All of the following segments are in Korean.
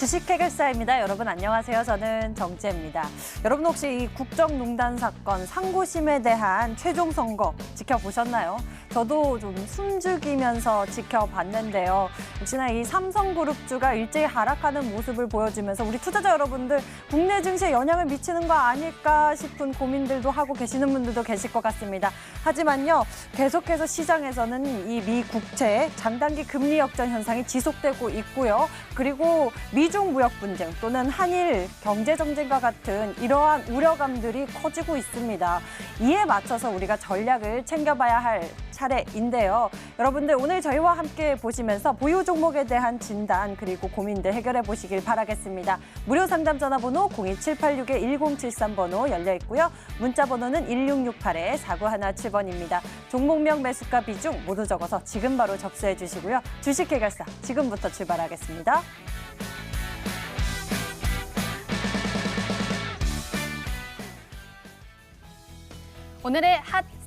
주식 해결사입니다. 여러분 안녕하세요. 저는 정지혜입니다. 여러분 혹시 이 국정농단 사건 상고심에 대한 최종 선거 지켜보셨나요? 저도 좀 숨죽이면서 지켜봤는데요. 역시나 이 삼성그룹주가 일제히 하락하는 모습을 보여주면서 우리 투자자 여러분들 국내 증시에 영향을 미치는 거 아닐까 싶은 고민들도 하고 계시는 분들도 계실 것 같습니다. 하지만요, 계속해서 시장에서는 이 미 국채 장단기 금리 역전 현상이 지속되고 있고요. 그리고 미중 무역 분쟁 또는 한일 경제 정쟁과 같은 이러한 우려감들이 커지고 있습니다. 이에 맞춰서 우리가 전략을 챙겨봐야 할 차례인데요. 여러분들 오늘 저희와 함께 보시면서 보유 종목에 대한 진단 그리고 고민들 해결해 보시길 바라겠습니다. 무료 상담 전화번호 02786-1073번호 열려 있고요. 문자 번호는 1668-4917번입니다. 종목명 매수가 비중 모두 적어서 지금 바로 접수해 주시고요. 주식 해결사 지금부터 출발하겠습니다. 오늘의 핫.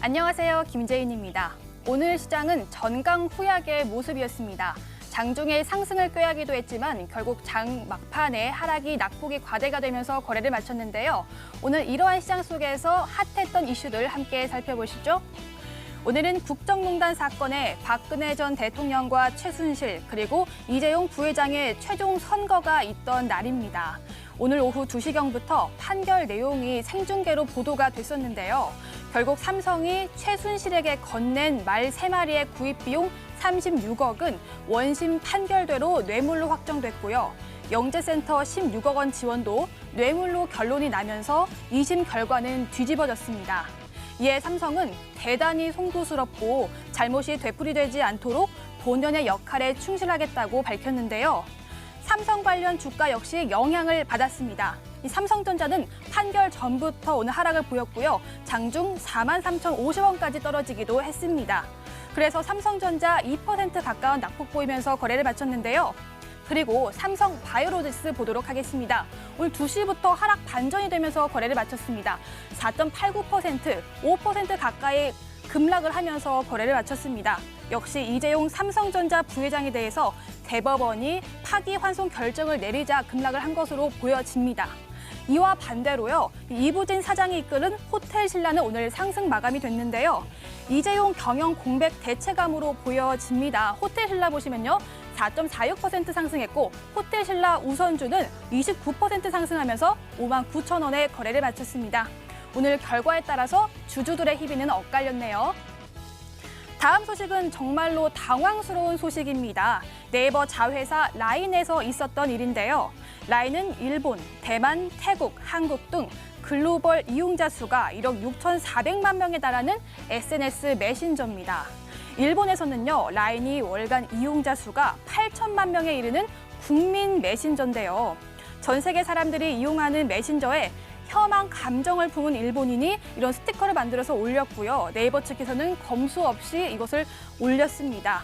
안녕하세요. 김재인입니다. 오늘 시장은 전강 후약의 모습이었습니다. 장중에 상승을 꾀하기도 했지만 결국 장 막판에 하락이 낙폭이 과대가 되면서 거래를 마쳤는데요. 오늘 이러한 시장 속에서 핫했던 이슈들 함께 살펴보시죠. 오늘은 국정농단 사건에 박근혜 전 대통령과 최순실 그리고 이재용 부회장의 최종 선거가 있던 날입니다. 오늘 오후 2시경부터 판결 내용이 생중계로 보도가 됐었는데요. 결국 삼성이 최순실에게 건넨 말 3마리의 구입 비용 36억은 원심 판결대로 뇌물로 확정됐고요. 영재센터 16억 원 지원도 뇌물로 결론이 나면서 2심 결과는 뒤집어졌습니다. 이에 삼성은 대단히 송구스럽고 잘못이 되풀이되지 않도록 본연의 역할에 충실하겠다고 밝혔는데요. 삼성 관련 주가 역시 영향을 받았습니다. 이 삼성전자는 판결 전부터 오늘 하락을 보였고요. 장중 4만 3,050원까지 떨어지기도 했습니다. 그래서 삼성전자 2% 가까운 낙폭 보이면서 거래를 마쳤는데요. 그리고 삼성 바이오로직스 보도록 하겠습니다. 오늘 2시부터 하락 반전이 되면서 거래를 마쳤습니다. 4.89%, 5% 가까이 급락을 하면서 거래를 마쳤습니다. 역시 이재용 삼성전자 부회장에 대해서 대법원이 파기환송 결정을 내리자 급락을 한 것으로 보여집니다. 이와 반대로요, 이부진 사장이 이끄는 호텔 신라는 오늘 상승 마감이 됐는데요. 이재용 경영 공백 대체감으로 보여집니다. 호텔 신라 보시면요. 4.46% 상승했고 호텔 신라 우선주는 29% 상승하면서 5만 9천 원에 거래를 마쳤습니다. 오늘 결과에 따라서 주주들의 희비는 엇갈렸네요. 다음 소식은 정말로 당황스러운 소식입니다. 네이버 자회사 라인에서 있었던 일인데요. 라인은 일본, 대만, 태국, 한국 등 글로벌 이용자 수가 1억 6,400만 명에 달하는 SNS 메신저입니다. 일본에서는요, 라인이 월간 이용자 수가 8천만 명에 이르는 국민 메신저인데요. 전 세계 사람들이 이용하는 메신저에 혐한 감정을 품은 일본인이 이런 스티커를 만들어서 올렸고요. 네이버 측에서는 검수 없이 이것을 올렸습니다.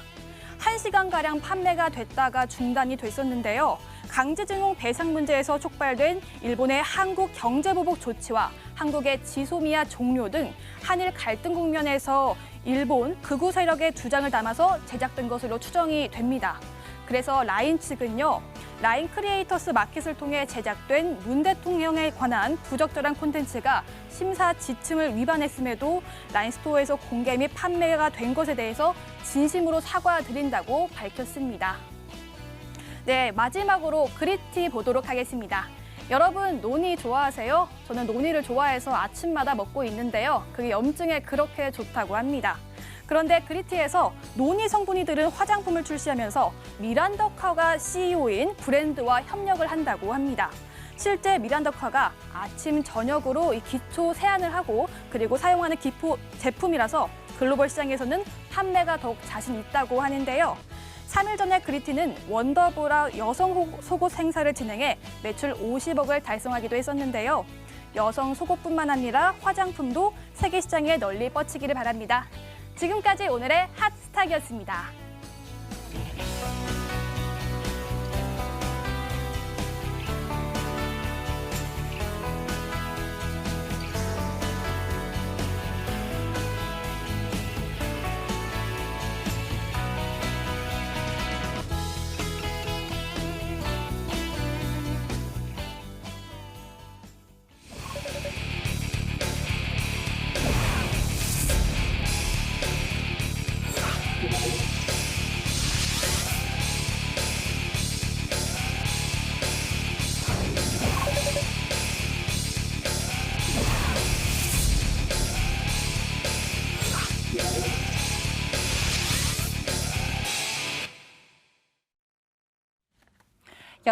한시간가량 판매가 됐다가 중단이 됐었는데요. 강제징용 배상 문제에서 촉발된 일본의 한국 경제보복 조치와 한국의 지소미아 종료 등 한일 갈등 국면에서 일본 극우 세력의 주장을 담아서 제작된 것으로 추정이 됩니다. 그래서 라인 측은요. 라인 크리에이터스 마켓을 통해 제작된 문 대통령에 관한 부적절한 콘텐츠가 심사 지침을 위반했음에도 라인 스토어에서 공개 및 판매가 된 것에 대해서 진심으로 사과드린다고 밝혔습니다. 네, 마지막으로 그리티 보도록 하겠습니다. 여러분 논이 좋아하세요? 저는 논이를 좋아해서 아침마다 먹고 있는데요. 그게 염증에 그렇게 좋다고 합니다. 그런데 그리티에서 논이 성분이 들은 화장품을 출시하면서 미란더카가 CEO인 브랜드와 협력을 한다고 합니다. 실제 미란더카가 아침 저녁으로 이 기초 세안을 하고 그리고 사용하는 기포 제품이라서 글로벌 시장에서는 판매가 더욱 자신 있다고 하는데요. 3일 전에 그리티는 원더브라 여성 속옷 행사를 진행해 매출 50억을 달성하기도 했었는데요. 여성 속옷뿐만 아니라 화장품도 세계 시장에 널리 뻗치기를 바랍니다. 지금까지 오늘의 핫스탁이었습니다.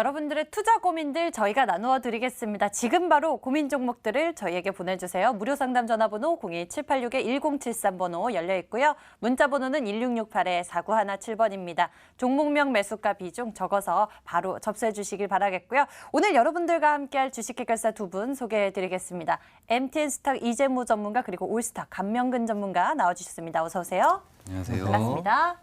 여러분들의 투자 고민들 저희가 나누어 드리겠습니다. 지금 바로 고민 종목들을 저희에게 보내주세요. 무료 상담 전화번호 02786-1073번호 열려 있고요. 문자 번호는 1668-4917번입니다. 종목명 매수가 비중 적어서 바로 접수해 주시길 바라겠고요. 오늘 여러분들과 함께할 주식해결사 두 분 소개해 드리겠습니다. MTN 스탁 이재무 전문가 그리고 올스탁 감명근 전문가 나와주셨습니다. 어서 오세요. 안녕하세요. 반갑습니다.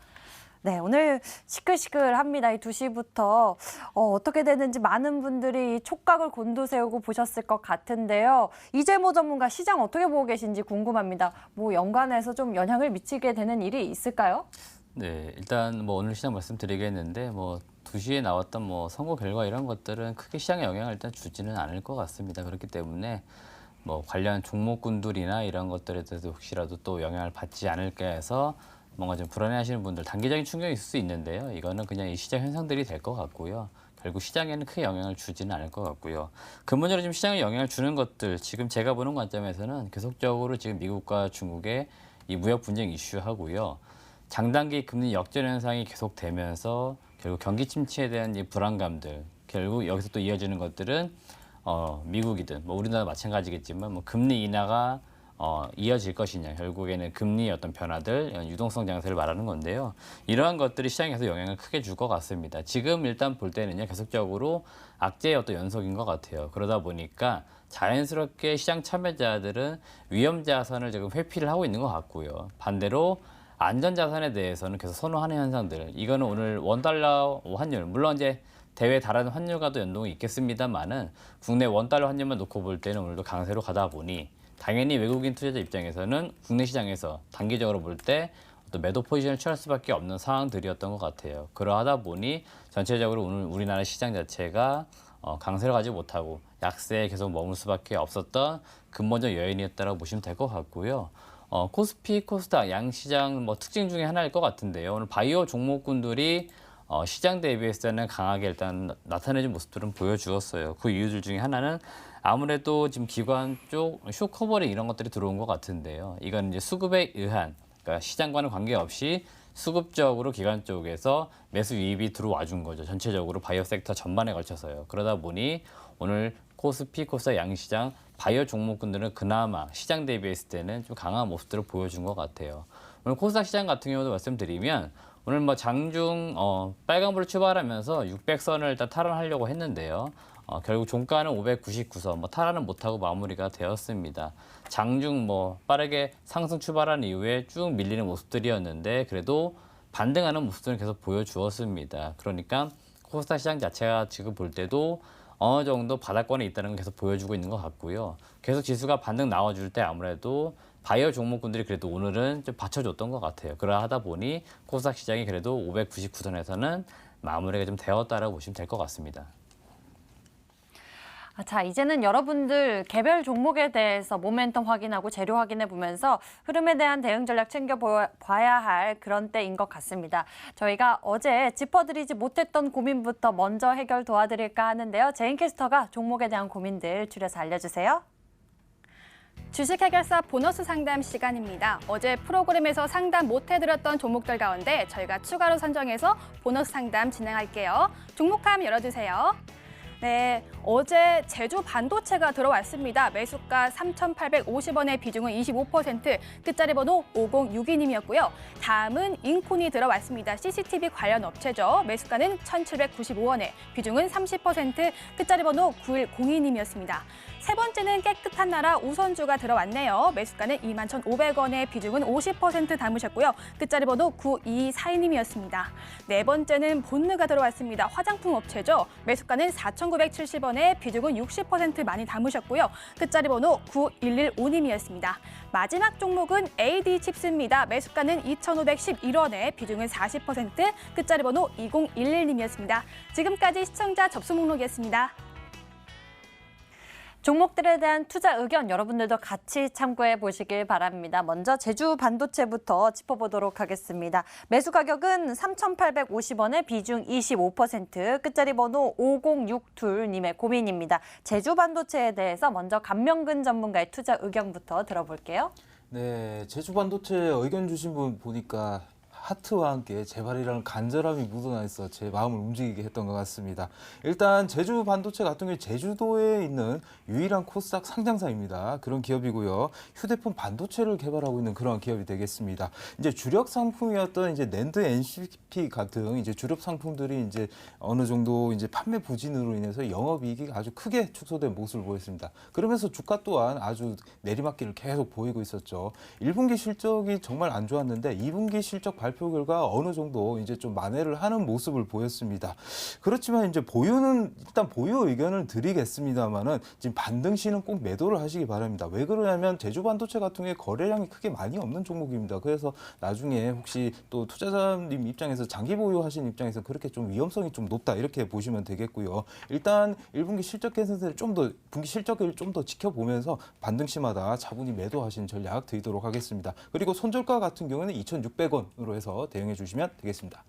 네, 오늘 시끌시끌합니다. 이 2시부터 어, 어떻게 되는지 많은 분들이 촉각을 곤두세우고 보셨을 것 같은데요. 이재모 전문가 시장 어떻게 보고 계신지 궁금합니다. 뭐 연간에서 좀 영향을 미치게 되는 일이 있을까요? 네, 일단 뭐 오늘 시장 말씀드리겠는데 뭐 2시에 나왔던 뭐 선거 결과 이런 것들은 크게 시장에 영향을 일단 주지는 않을 것 같습니다. 그렇기 때문에 뭐 관련 종목군들이나 이런 것들에 대해서 혹시라도 또 영향을 받지 않을까 해서 뭔가 좀 불안해하시는 분들 단기적인 충격이 있을 수 있는데요. 이거는 그냥 이 시장 현상들이 될 것 같고요. 결국 시장에는 크게 영향을 주지는 않을 것 같고요. 근본적으로 지금 시장에 영향을 주는 것들 지금 제가 보는 관점에서는 계속적으로 지금 미국과 중국의 이 무역 분쟁 이슈하고요. 장단기 금리 역전 현상이 계속되면서 결국 경기 침체에 대한 이 불안감들 결국 여기서 또 이어지는 것들은 어, 미국이든 뭐 우리나라 마찬가지겠지만 뭐 금리 인하가 어, 이어질 것이냐 결국에는 금리의 어떤 변화들 유동성 장세를 말하는 건데요. 이러한 것들이 시장에서 영향을 크게 줄 것 같습니다. 지금 일단 볼 때는요 계속적으로 악재의 어떤 연속인 것 같아요. 그러다 보니까 자연스럽게 시장 참여자들은 위험 자산을 지금 회피를 하고 있는 것 같고요. 반대로 안전 자산에 대해서는 계속 선호하는 현상들. 이거는 오늘 원 달러 환율 물론 이제 대외 다른 환율과도 연동이 있겠습니다만은 국내 원 달러 환율만 놓고 볼 때는 오늘도 강세로 가다 보니 당연히 외국인 투자자 입장에서는 국내 시장에서 단기적으로 볼 때 어떤 매도 포지션을 취할 수밖에 없는 상황들이었던 것 같아요. 그러하다 보니 전체적으로 오늘 우리나라 시장 자체가 어, 강세를 가지 못하고 약세에 계속 머물 수밖에 없었던 근본적 요인이었다고 보시면 될 것 같고요. 어, 코스피, 코스닥 양 시장 뭐 특징 중에 하나일 것 같은데요. 오늘 바이오 종목군들이 어, 시장 대비해서는 강하게 일단 나타내준 모습들은 보여주었어요. 그 이유들 중에 하나는 아무래도 지금 기관 쪽 쇼커버링 이런 것들이 들어온 것 같은데요. 이건 이제 수급에 의한 그러니까 시장과는 관계없이 수급적으로 기관 쪽에서 매수 유입이 들어와 준 거죠. 전체적으로 바이오 섹터 전반에 걸쳐서요. 그러다 보니 오늘 코스피, 코스닥 양시장 바이오 종목군들은 그나마 시장 대비했을 때는 좀 강한 모습들을 보여준 것 같아요. 오늘 코스닥 시장 같은 경우도 말씀드리면 오늘 뭐 장중 어, 빨간불을 출발하면서 600선을 일단 탈환하려고 했는데요. 어, 결국 종가는 599선, 뭐 탈환은 못하고 마무리가 되었습니다. 장중 뭐 빠르게 상승 출발한 이후에 쭉 밀리는 모습들이었는데 그래도 반등하는 모습들은 계속 보여주었습니다. 그러니까 코스닥 시장 자체가 지금 볼 때도 어느 정도 바닥권에 있다는 걸 계속 보여주고 있는 것 같고요. 계속 지수가 반등 나와줄 때 아무래도 바이오 종목군들이 그래도 오늘은 좀 받쳐줬던 것 같아요. 그러하다 보니 코스닥 시장이 그래도 599선에서는 마무리가 좀 되었다라고 보시면 될 것 같습니다. 아, 자, 이제는 여러분들 개별 종목에 대해서 모멘텀 확인하고 재료 확인해 보면서 흐름에 대한 대응 전략 챙겨 봐야 할 그런 때인 것 같습니다. 저희가 어제 짚어드리지 못했던 고민부터 먼저 해결 도와드릴까 하는데요. 제인 캐스터가 종목에 대한 고민들 줄여서 알려주세요. 주식 해결사 보너스 상담 시간입니다. 어제 프로그램에서 상담 못 해드렸던 종목들 가운데 저희가 추가로 선정해서 보너스 상담 진행할게요. 종목함 열어주세요. 네, 어제 제주 반도체가 들어왔습니다. 매수가 3,850원의 비중은 25%, 끝자리 번호 5062님이었고요. 다음은 인콘이 들어왔습니다. CCTV 관련 업체죠. 매수가는 1,795원에 비중은 30%, 끝자리 번호 9102님이었습니다. 세 번째는 깨끗한 나라 우선주가 들어왔네요. 매수가는 21,500원에 비중은 50% 담으셨고요. 끝자리 번호 9242님이었습니다. 네 번째는 본느가 들어왔습니다. 화장품 업체죠. 매수가는 4,970원에 비중은 60% 많이 담으셨고요. 끝자리 번호 9115님이었습니다. 마지막 종목은 AD 칩스입니다. 매수가는 2,511원에 비중은 40%, 끝자리 번호 2011님이었습니다. 지금까지 시청자 접수 목록이었습니다. 종목들에 대한 투자 의견 여러분들도 같이 참고해 보시길 바랍니다. 먼저 제주 반도체부터 짚어보도록 하겠습니다. 매수 가격은 3,850원에 비중 25%, 끝자리 번호 5062님의 고민입니다. 제주 반도체에 대해서 먼저 감명근 전문가의 투자 의견부터 들어볼게요. 네, 제주 반도체 의견 주신 분 보니까 하트와 함께 재발이라는 간절함이 묻어나 있어 제 마음을 움직이게 했던 것 같습니다. 일단 제주 반도체 같은 경우 제주도에 있는 유일한 코스닥 상장사입니다. 그런 기업이고요. 휴대폰 반도체를 개발하고 있는 그런 기업이 되겠습니다. 이제 주력 상품이었던 이제 낸드 NCP 같은 이제 주력 상품들이 이제 어느 정도 이제 판매 부진으로 인해서 영업이익이 아주 크게 축소된 모습을 보였습니다. 그러면서 주가 또한 아주 내리막길을 계속 보이고 있었죠. 1분기 실적이 정말 안 좋았는데 2분기 실적 발표 결과 어느 정도 이제 좀 만회를 하는 모습을 보였습니다. 그렇지만 이제 보유는 일단 보유 의견을 드리겠습니다만은 지금 반등 시는 꼭 매도를 하시기 바랍니다. 왜 그러냐면 제주 반도체 같은 경우에 거래량이 크게 많이 없는 종목입니다. 그래서 나중에 혹시 또 투자자님 입장에서 장기 보유하신 입장에서 그렇게 좀 위험성이 좀 높다 이렇게 보시면 되겠고요. 일단 1분기 실적 개선세를 좀 더 분기 실적을 좀 더 지켜보면서 반등 시마다 차분히 매도하신 전략 드리도록 하겠습니다. 그리고 손절가 같은 경우는 2,600원으로 해서 대응해 주시면 되겠습니다.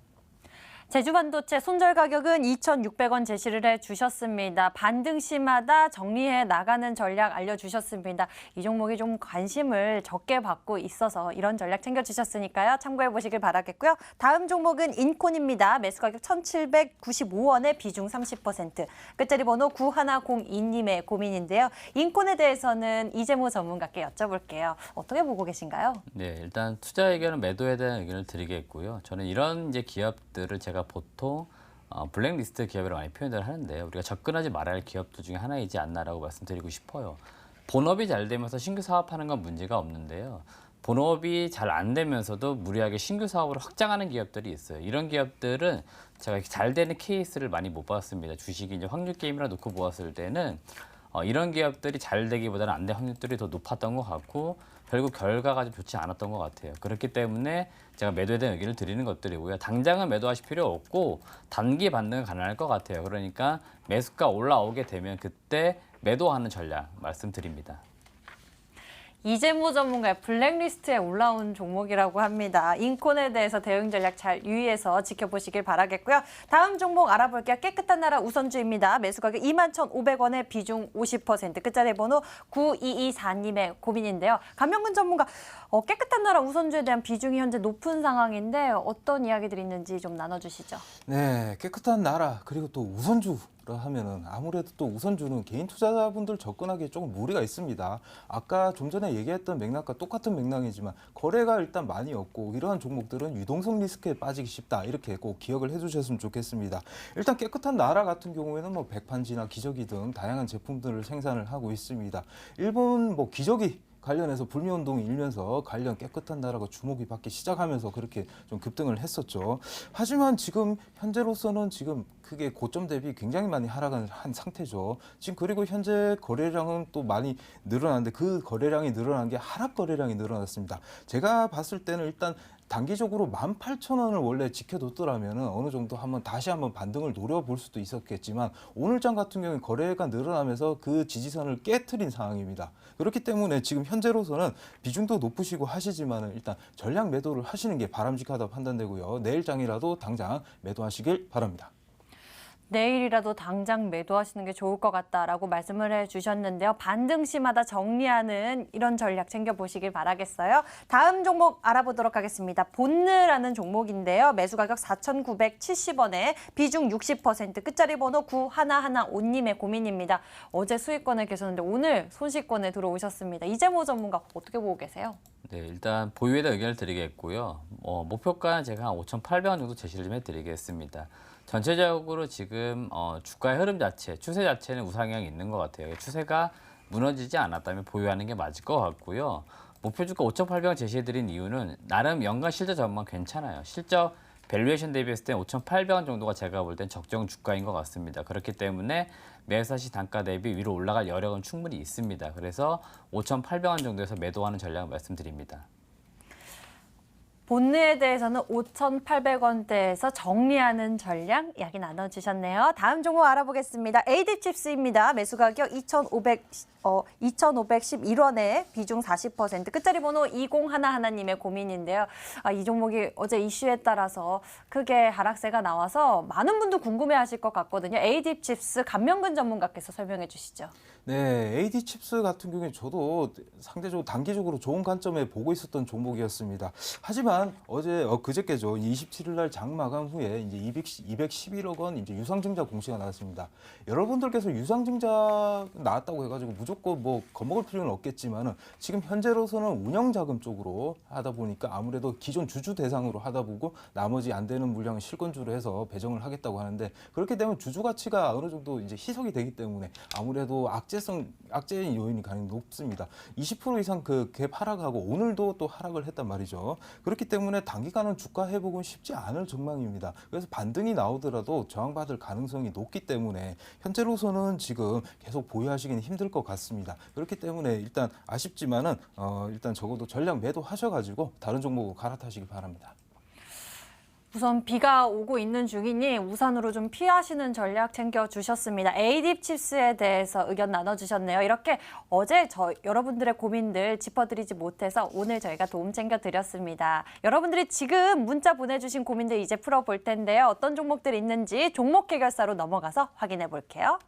제주 반도체 손절 가격은 2,600원 제시를 해 주셨습니다. 반등 시마다 정리해 나가는 전략 알려주셨습니다. 이 종목이 좀 관심을 적게 받고 있어서 이런 전략 챙겨주셨으니까요. 참고해 보시길 바라겠고요. 다음 종목은 인콘입니다. 매수 가격 1,795원에 비중 30%. 끝자리 번호 9102님의 고민인데요. 인콘에 대해서는 이재모 전문가께 여쭤볼게요. 어떻게 보고 계신가요? 네, 일단 투자 의견은 매도에 대한 의견을 드리겠고요. 저는 이런 이제 기업들을 제가 보통 어, 블랙리스트 기업이라고 많이 표현을 하는데요. 우리가 접근하지 말아야 할 기업들 중에 하나이지 않나라고 말씀드리고 싶어요. 본업이 잘 되면서 신규 사업하는 건 문제가 없는데요. 본업이 잘 안 되면서도 무리하게 신규 사업을 확장하는 기업들이 있어요. 이런 기업들은 제가 잘 되는 케이스를 많이 못 봤습니다. 주식이 이제 확률 게임이라 놓고 보았을 때는 어, 이런 기업들이 잘 되기보다는 안 될 확률들이 더 높았던 것 같고 결국 결과가 좀 좋지 않았던 것 같아요. 그렇기 때문에 제가 매도에 대한 의견을 드리는 것들이고요. 당장은 매도하실 필요 없고 단기 반등은 가능할 것 같아요. 그러니까 매수가 올라오게 되면 그때 매도하는 전략 말씀드립니다. 이재모 전문가의 블랙리스트에 올라온 종목이라고 합니다. 인콘에 대해서 대응 전략 잘 유의해서 지켜보시길 바라겠고요. 다음 종목 알아볼게요. 깨끗한 나라 우선주입니다. 매수 가격 21,500원에 비중 50% 끝자리 번호 9224님의 고민인데요. 감명근 전문가 어, 깨끗한 나라 우선주에 대한 비중이 현재 높은 상황인데 어떤 이야기들이 있는지 좀 나눠주시죠. 네, 깨끗한 나라 그리고 또 우선주 라 하면은 아무래도 또 우선주는 개인 투자자분들 접근하기에 조금 무리가 있습니다. 아까 좀 전에 얘기했던 맥락과 똑같은 맥락이지만 거래가 일단 많이 없고 이러한 종목들은 유동성 리스크에 빠지기 쉽다 이렇게 꼭 기억을 해주셨으면 좋겠습니다. 일단 깨끗한 나라 같은 경우에는 뭐 백판지나 기저귀 등 다양한 제품들을 생산을 하고 있습니다. 일본 뭐 기저귀 관련해서 불매운동이 일면서 관련 깨끗한 나라가 주목이 받기 시작하면서 그렇게 좀 급등을 했었죠. 하지만 지금 현재로서는 지금 크게 고점 대비 굉장히 많이 하락을 한 상태죠. 지금 그리고 현재 거래량은 또 많이 늘어났는데 그 거래량이 늘어난 게 하락 거래량이 늘어났습니다. 제가 봤을 때는 일단 단기적으로 18,000원을 원래 지켜뒀더라면 어느 정도 한번 다시 한번 반등을 노려볼 수도 있었겠지만 오늘장 같은 경우는 거래가 늘어나면서 그 지지선을 깨트린 상황입니다. 그렇기 때문에 지금 현재로서는 비중도 높으시고 하시지만 일단 전략 매도를 하시는 게 바람직하다 판단되고요. 내일장이라도 당장 매도하시길 바랍니다. 내일이라도 당장 매도하시는 게 좋을 것 같다라고 말씀을 해주셨는데요. 반등 시마다 정리하는 이런 전략 챙겨보시길 바라겠어요. 다음 종목 알아보도록 하겠습니다. 본느라는 종목인데요. 매수 가격 4,970원에 비중 60% 끝자리 번호 9115님의 고민입니다. 어제 수익권에 계셨는데 오늘 손실권에 들어오셨습니다. 이재모 전문가 어떻게 보고 계세요? 네, 일단 보유에 대한 의견을 드리겠고요. 어, 목표가는 제가 한 5,800원 정도 제시를 좀 해드리겠습니다. 전체적으로 지금 어, 주가의 흐름 자체, 추세 자체는 우상향이 있는 것 같아요. 추세가 무너지지 않았다면 보유하는 게 맞을 것 같고요. 목표 주가 5,800원 제시해드린 이유는 나름 연간 실적 전망 괜찮아요. 실적 밸류에이션 대비했을 때 5,800원 정도가 제가 볼 땐 적정 주가인 것 같습니다. 그렇기 때문에 매수시 단가 대비 위로 올라갈 여력은 충분히 있습니다. 그래서 5,800원 정도에서 매도하는 전략을 말씀드립니다. 본느에 대해서는 5,800원대에서 정리하는 전략 이야기 나눠주셨네요. 다음 종목 알아보겠습니다. AD칩스입니다. 매수 가격 2,500, 어, 2,511원에 비중 40% 끝자리 번호 2011님의 고민인데요. 아, 이 종목이 어제 이슈에 따라서 크게 하락세가 나와서 많은 분도 궁금해하실 것 같거든요. AD칩스 감명근 전문가께서 설명해 주시죠. 네, AD 칩스 같은 경우에 저도 상대적으로 단기적으로 좋은 관점에 보고 있었던 종목이었습니다. 하지만 어제 어 그저께죠. 27일 날 장 마감 후에 이제 200, 211억 원 이제 유상증자 공시가 나왔습니다. 여러분들께서 유상증자 나왔다고 해 가지고 무조건 뭐 겁먹을 필요는 없겠지만은 지금 현재로서는 운영 자금 쪽으로 하다 보니까 아무래도 기존 주주 대상으로 하다 보고 나머지 안 되는 물량을 실권주로 해서 배정을 하겠다고 하는데 그렇게 되면 주주 가치가 어느 정도 이제 희석이 되기 때문에 아무래도 악 재성 악재인 요인이 가장 높습니다. 20% 이상 그 갭 하락하고 오늘도 또 하락을 했단 말이죠. 그렇기 때문에 단기간은 주가 회복은 쉽지 않을 전망입니다. 그래서 반등이 나오더라도 저항받을 가능성이 높기 때문에 현재로서는 지금 계속 보유하시기는 힘들 것 같습니다. 그렇기 때문에 일단 아쉽지만은 어 일단 적어도 전량 매도하셔가지고 다른 종목으로 갈아타시기 바랍니다. 우선 비가 오고 있는 중이니 우산으로 좀 피하시는 전략 챙겨 주셨습니다. 에이딥 칩스에 대해서 의견 나눠주셨네요. 이렇게 어제 저 여러분들의 고민들 짚어드리지 못해서 오늘 저희가 도움 챙겨 드렸습니다. 여러분들이 지금 문자 보내주신 고민들 이제 풀어볼 텐데요. 어떤 종목들이 있는지 종목 해결사로 넘어가서 확인해 볼게요.